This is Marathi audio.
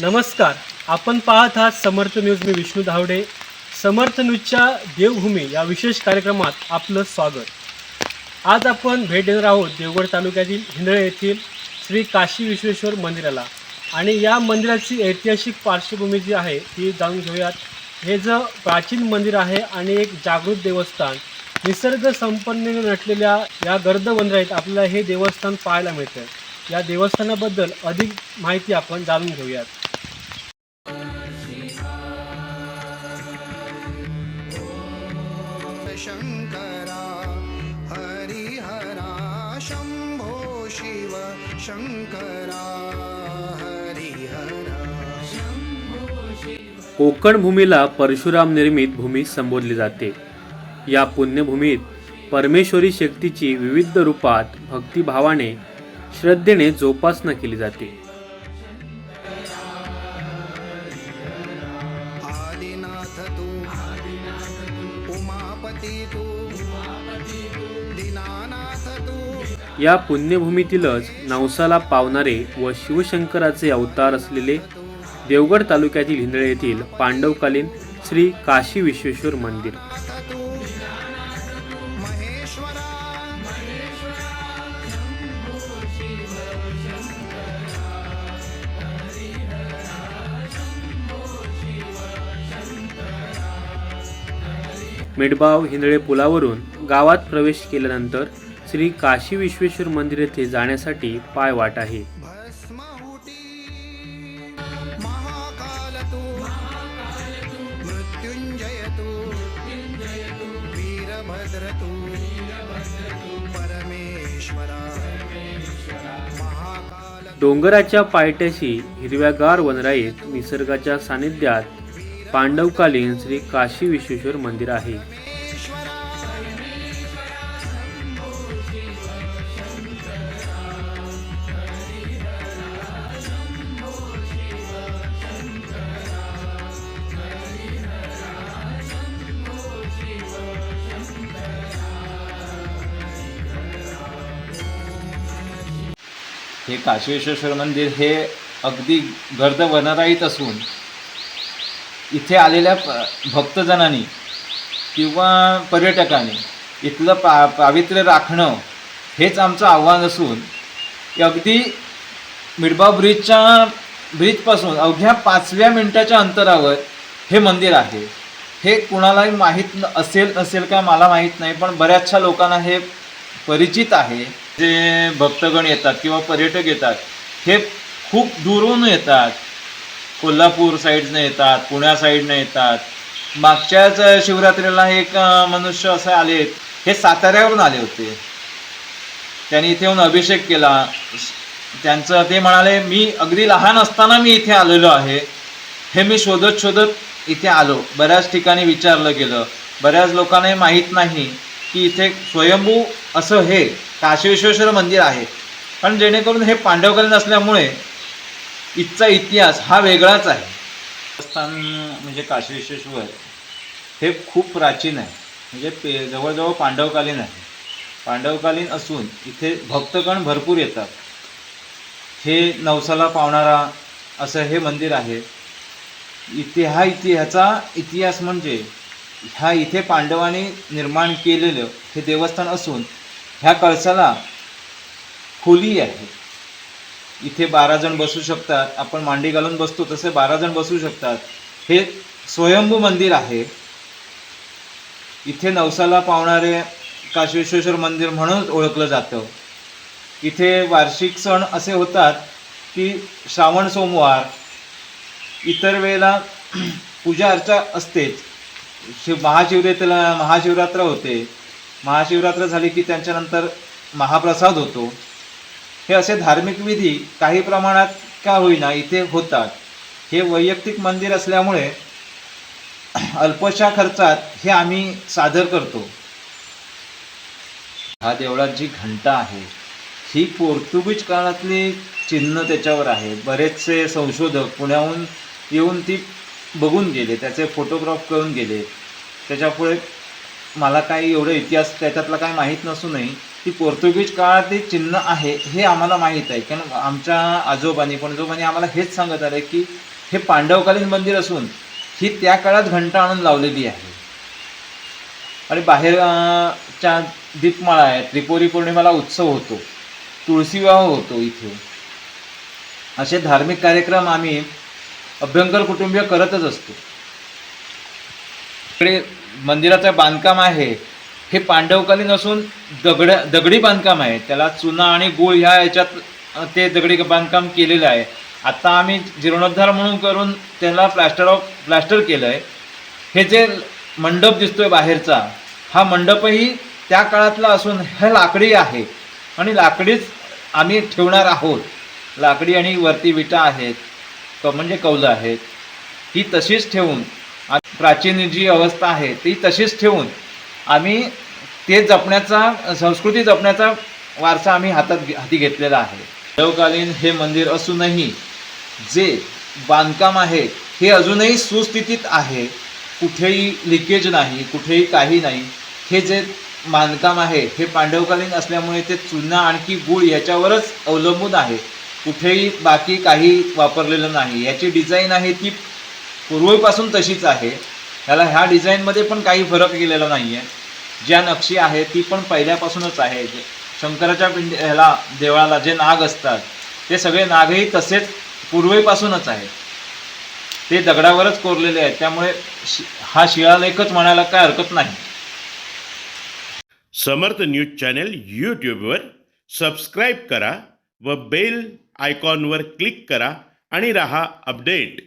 नमस्कार. आपण पाहत आहात समर्थ न्यूज. मी विष्णू धावडे. समर्थ न्यूजच्या देवभूमी या विशेष कार्यक्रमात आपलं स्वागत. आज आपण भेट देणार आहोत देवगड तालुक्यातील हिंदळे येथील श्री काशी विश्वेश्वर मंदिराला. आणि या मंदिराची ऐतिहासिक पार्श्वभूमी जी आहे ती जाणून घेऊयात. हे जे प्राचीन मंदिर आहे आणि एक जागृत देवस्थान निसर्ग संपन्नेने नटलेल्या या गर्द बंदरात आपल्याला हे देवस्थान पाहायला मिळतं या देवस्थानाबद्दल अधिक माहिती आपण जाणून घेऊयात. कोकण भूमीला परशुराम निर्मित भूमी संबोधली जाते. या पुण्यभूमीत परमेश्वरी शक्तीची विविध रूपात भक्तिभावाने श्रद्धेने जोपासना केली जाते. उमापती तू दीनानाथ तू या पुण्यभूमीतीलच नवसाला पावणारे व शिवशंकराचे अवतार असलेले देवगड तालुक्यातील हिंदळे येथील पांडवकालीन श्री काशी विश्वेश्वर मंदिर. मेडबाव हिंदळे पुलावरून गावात प्रवेश केल्यानंतर श्री काशी विश्वेश्वर मंदिर येथे जाण्यासाठी पाय वाट आहे. डोंगराच्या पायट्याशी हिरव्यागार वनराईत निसर्गाच्या सानिध्यात पांडवकालीन श्री काशी विश्वेश्वर मंदिर आहे. हे काशीविश्वेश्वर मंदिर हे अगदी गर्द वनराईत असून इथे आलेल्या भक्तजनांनी किंवा पर्यटकांनी इथलं पा पावित्र्य राखणं हेच आमचं आव्हान असून हे अगदी मिडबा ब्रिजच्या ब्रिजपासून अवघ्या पाचव्या मिनटाच्या अंतरावर हे मंदिर आहे. हे कुणालाही माहीत न- असेल नसेल का मला माहीत नाही पण बऱ्याचशा लोकांना हे परिचित आहे. जे भक्तगण येतात किंवा पर्यटक येतात हे खूप दूरून येतात. कोल्हापूर साईडनं येतात पुण्या साईडनं येतात. मागच्याच शिवरात्रीला एक मनुष्य असे आले हे साताऱ्यावरून आले होते. त्यांनी इथे येऊन अभिषेक केला. त्यांचं ते म्हणाले मी अगदी लहान असताना मी इथे आलेलो आहे. हे मी शोधत शोधत इथे आलो. बऱ्याच ठिकाणी विचारलं गेलं. बऱ्याच लोकांना माहीत नाही की इथे स्वयंभू असं हे काशी विश्वेश्वर मंदिर आहे. पण जेणेकरून हे पांडवकालीन असल्यामुळे इथचा इतिहास हा वेगळाच आहे. देवस्थान म्हणजे काशी विश्वेश्वर हे खूप प्राचीन आहे. म्हणजे पे जवळजवळ पांडवकालीन आहे. पांडवकालीन असून इथे भक्तगण भरपूर येतात. हे नवसाला पावणारा असं हे मंदिर आहे. इथे हा इति ह्याचा इतिहास म्हणजे ह्या इथे पांडवांनी निर्माण केलेलं हे देवस्थान असून ह्या कळसाला खोली आहे. इथे बारा जण बसू शकतात. आपण मांडी घालून बसतो तसे बारा जण बसू शकतात. हे स्वयंभू मंदिर आहे. इथे नवसाला पावणारे काशवेश्वेश्वर मंदिर म्हणून ओळखलं जातं. इथे वार्षिक सण असे होतात की श्रावण सोमवार इतर वेळेला पूजा अर्चा असतेच. शिव महाशिवरात्रीला महाशिवरात्र होते. महाशिवरात्र झाली की त्यांच्यानंतर महाप्रसाद होतो. हे असे धार्मिक विधी काही प्रमाणात का होईना इथे होतात. हे वैयक्तिक मंदिर असल्यामुळे अल्पशा खर्चात हे आम्ही सादर करतो. हा देवळात जी घंटा आहे. ही पोर्तुगीज काळातली चिन्ह त्याच्यावर आहे. बरेचसे संशोधक पुण्याहून येऊन ती बघून गेले. त्याचे फोटोग्राफ करून गेले. त्याच्यापुढे मला काही एवढं इतिहास त्याच्यातला काही माहीत नसूनही ती पोर्तुगीज काळातली चिन्ह आहे हे आम्हाला माहीत आहे. कारण आमच्या आजोबांनी पणजोबांनी आम्हाला हेच सांगत आले की हे पांडवकालीन मंदिर असून ही त्या काळात घंटा आणून लावलेली आहे. आणि बाहेरच्या दीपमाळा आहे त्रिपुरी पौर्णिमेला उत्सव होतो. तुळशीविवाह होतो इथे. असे धार्मिक कार्यक्रम आम्ही अभ्यंकर कुटुंबीय करतच असतो. इकडे मंदिराचं बांधकाम आहे. हे पांडवकालीन असून दगड दगडी बांधकाम आहे. त्याला चुना आणि गुळ ह्या याच्यात ते दगडी बांधकाम केलेलं आहे. आता आम्ही जीर्णोद्धार म्हणून करून त्याला प्लॅस्टर ऑफ प्लॅस्टर केलं आहे हे जे मंडप दिसतोय बाहेरचा हा मंडपही त्या काळातला असून हे लाकडी आहे. आणि लाकडीच आम्ही ठेवणार आहोत. लाकडी आणि वरती विटा आहेत क म्हणजे कौलं आहेत. ही तशीच ठेवून प्राचीन जी अवस्था आहे ती तशीच ठेवून आम्ही ते जपण्याचा संस्कृती जपण्याचा वारसा आम्ही हातात घे- हाती घेतलेला आहे. देवकालीन हे मंदिर असूनही जे बांधकाम आहे हे अजूनही सुस्थितीत आहे. कुठेही लिकेज नाही कुठेही काही नाही. हे जे बांधकाम आहे हे पांडवकालीन असल्यामुळे ते चुना आणखी गुळ याच्यावरच अवलंबून आहे. कुठेही बाकी काही वापरलेलं नाही. याची डिझाईन आहे ती पूर्वीपासून तशीच आहे. त्याला ह्या डिझाईनमध्ये पण काही फरक केलेला नाही आहे ज्या नक्षी आहे ती पण पहिल्यापासूनच आहे. जे शंकराच्या पिंड ह्याला देवळाला जे नाग असतात ते सगळे नागही तसेच पूर्वीपासूनच आहेत. ते दगडावरच कोरलेले आहेत. त्यामुळे शि- हा शिळालेखच म्हणायला काय हरकत नाही. समर्थ न्यूज चॅनल यूट्यूबवर सबस्क्राईब करा व बेल आयकॉनवर क्लिक करा आणि रहा अपडेट.